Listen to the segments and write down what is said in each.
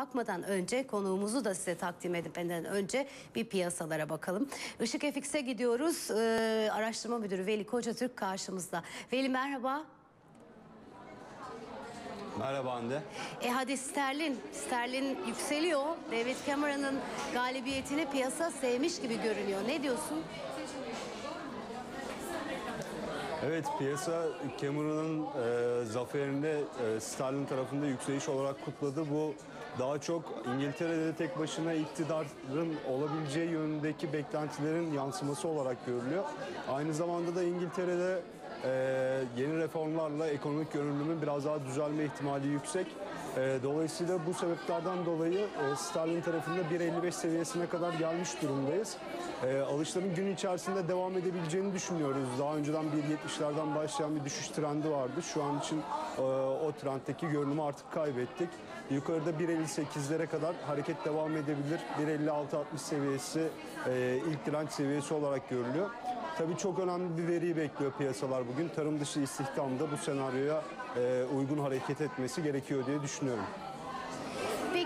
Bakmadan önce konuğumuzu da size takdim etmeden önce bir piyasalara bakalım. Işık FX'e gidiyoruz. Ee, araştırma müdürü Veli Kocatürk karşımızda. Veli merhaba. Merhaba Hande. E hadi sterlin. Sterlin yükseliyor. David Cameron'ın galibiyetini piyasa sevmiş gibi görünüyor. Ne diyorsun? Evet piyasa Cameron'ın e, zaferini e, Stalin tarafında yükseliş olarak kutladı. Bu daha çok İngiltere'de tek başına iktidarın olabileceği yönündeki beklentilerin yansıması olarak görülüyor. Aynı zamanda da İngiltere'de e, yeni reformlarla ekonomik görünümün biraz daha düzelme ihtimali yüksek. E, dolayısıyla bu sebeplerden dolayı e, sterlin tarafında 1.55 seviyesine kadar gelmiş durumdayız. E, alışların gün içerisinde devam edebileceğini düşünüyoruz. Daha önceden 1.70'lerden başlayan bir düşüş trendi vardı. Şu an için e, o trenddeki görünümü artık kaybettik. Yukarıda 1.58'lere kadar hareket devam edebilir. 1.56-60 seviyesi e, ilk direnç seviyesi olarak görülüyor. Tabii çok önemli bir veriyi bekliyor piyasalar bugün. Tarım dışı istihdamda bu senaryoya e, uygun hareket etmesi gerekiyor diye düşünüyorum.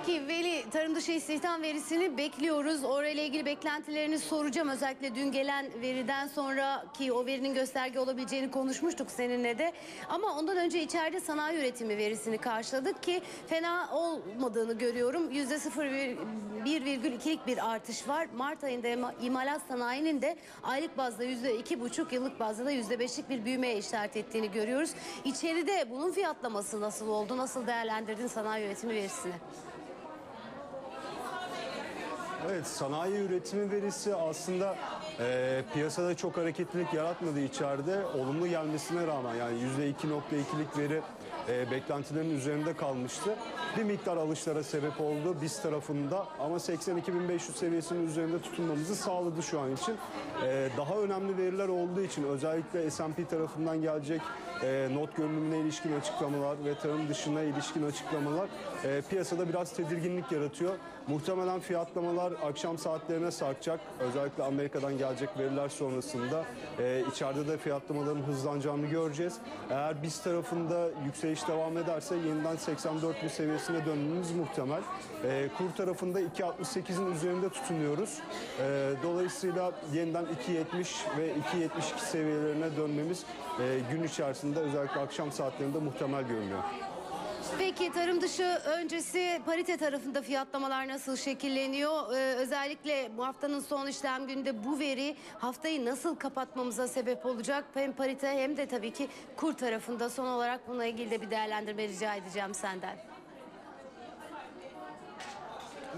Peki Veli tarım dışı istihdam verisini bekliyoruz. Orayla ilgili beklentilerini soracağım. Özellikle dün gelen veriden sonra ki o verinin gösterge olabileceğini konuşmuştuk seninle de. Ama ondan önce içeride sanayi üretimi verisini karşıladık ki fena olmadığını görüyorum. %0,1,2'lik bir artış var. Mart ayında ima- imalat sanayinin de aylık bazda %2,5 yıllık bazda da %5'lik bir büyümeye işaret ettiğini görüyoruz. İçeride bunun fiyatlaması nasıl oldu? Nasıl değerlendirdin sanayi üretimi verisini? Evet sanayi üretimi verisi aslında e, piyasada çok hareketlilik yaratmadı içeride. Olumlu gelmesine rağmen yani %2.2'lik veri e, beklentilerin üzerinde kalmıştı. Bir miktar alışlara sebep oldu biz tarafında ama 82.500 seviyesinin üzerinde tutunmamızı sağladı şu an için. E, daha önemli veriler olduğu için özellikle S&P tarafından gelecek e, not görünümüne ilişkin açıklamalar ve tarım dışına ilişkin açıklamalar e, piyasada biraz tedirginlik yaratıyor. Muhtemelen fiyatlamalar akşam saatlerine sarkacak. Özellikle Amerika'dan gelecek veriler sonrasında e, içeride de fiyatlamaların hızlanacağını göreceğiz. Eğer biz tarafında yükseliş devam ederse yeniden 84 bin seviyesine dönmemiz muhtemel. E, kur tarafında 2.68'in üzerinde tutunuyoruz. E, dolayısıyla yeniden 2.70 ve 2.72 seviyelerine dönmemiz e, gün içerisinde özellikle akşam saatlerinde muhtemel görünüyor. Peki tarım dışı öncesi parite tarafında fiyatlamalar nasıl şekilleniyor? Ee, özellikle bu haftanın son işlem gününde bu veri haftayı nasıl kapatmamıza sebep olacak? Hem parite hem de tabii ki kur tarafında son olarak bununla ilgili de bir değerlendirme rica edeceğim senden.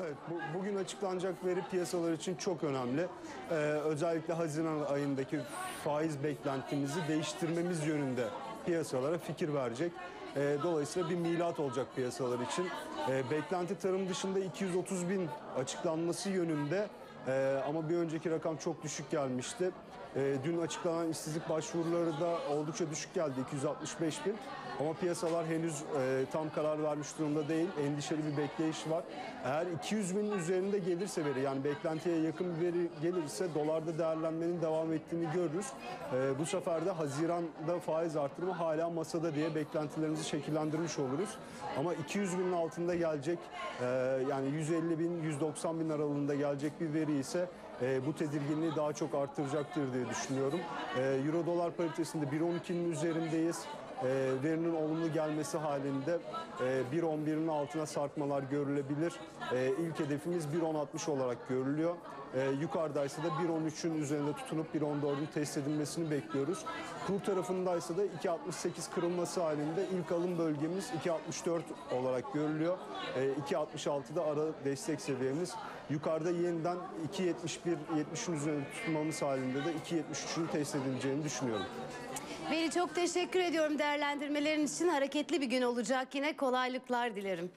Evet, bu, bugün açıklanacak veri piyasalar için çok önemli. Ee, özellikle Haziran ayındaki faiz beklentimizi değiştirmemiz yönünde piyasalara fikir verecek. Ee, dolayısıyla bir milat olacak piyasalar için. Ee, beklenti tarım dışında 230 bin açıklanması yönünde ee, ama bir önceki rakam çok düşük gelmişti. Ee, dün açıklanan işsizlik başvuruları da oldukça düşük geldi 265 bin. Ama piyasalar henüz e, tam karar vermiş durumda değil. Endişeli bir bekleyiş var. Eğer 200 binin üzerinde gelirse veri yani beklentiye yakın bir veri gelirse dolarda değerlenmenin devam ettiğini görürüz. Ee, bu sefer de Haziran'da faiz artırımı hala masada diye beklentilerimizi şekillendirmiş oluruz. Ama 200 binin altında gelecek e, yani 150 bin 190 bin aralığında gelecek bir veri ise e, bu tedirginliği daha çok artıracaktır diye düşünüyorum. E, Euro dolar paritesinde 1.12'nin üzerindeyiz. E, verinin olumlu gelmesi halinde e, 1.11'in altına sarkmalar görülebilir. E, ilk hedefimiz 1.10.60 olarak görülüyor. E, yukarıdaysa da 1.13'ün üzerinde tutunup 1.14'ün test edilmesini bekliyoruz. Kur tarafındaysa da 2.68 kırılması halinde ilk alım bölgemiz 2.64 olarak görülüyor. E, 2.66'da ara destek seviyemiz. Yukarıda yeniden 2.71 70'in üzerinde tutmamız halinde de 2.73'ün test edileceğini düşünüyorum. Veli çok teşekkür ediyorum değerlendirmelerin için. Hareketli bir gün olacak yine kolaylıklar dilerim.